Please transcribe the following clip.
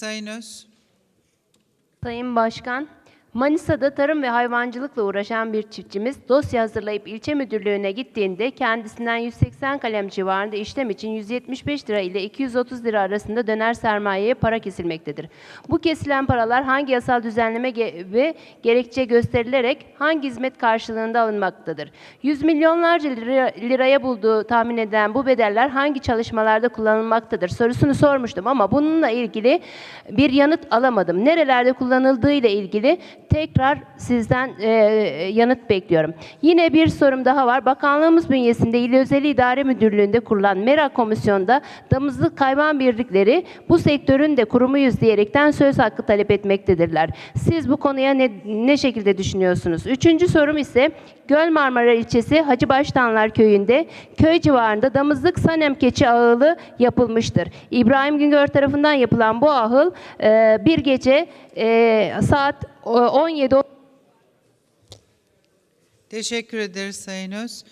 Sayın Öz. Sayın Başkan, Manisa'da tarım ve hayvancılıkla uğraşan bir çiftçimiz dosya hazırlayıp ilçe müdürlüğüne gittiğinde kendisinden 180 kalem civarında işlem için 175 lira ile 230 lira arasında döner sermayeye para kesilmektedir. Bu kesilen paralar hangi yasal düzenleme ve gerekçe gösterilerek hangi hizmet karşılığında alınmaktadır? Yüz milyonlarca lira- liraya bulduğu tahmin edilen bu bedeller hangi çalışmalarda kullanılmaktadır sorusunu sormuştum ama bununla ilgili bir yanıt alamadım. Nerelerde kullanıldığı ile ilgili tekrar sizden e, yanıt bekliyorum. Yine bir sorum daha var. Bakanlığımız bünyesinde İl Özel İdare Müdürlüğü'nde kurulan MERA Komisyonu'nda damızlık hayvan birlikleri bu sektörün de kurumuyuz diyerekten söz hakkı talep etmektedirler. Siz bu konuya ne, ne şekilde düşünüyorsunuz? Üçüncü sorum ise Göl Marmara ilçesi Hacıbaştanlar köyünde köy civarında damızlık sanem keçi ağılı yapılmıştır. İbrahim Güngör tarafından yapılan bu ahıl e, bir gece e, saat 17 Teşekkür ederiz Sayın Öz.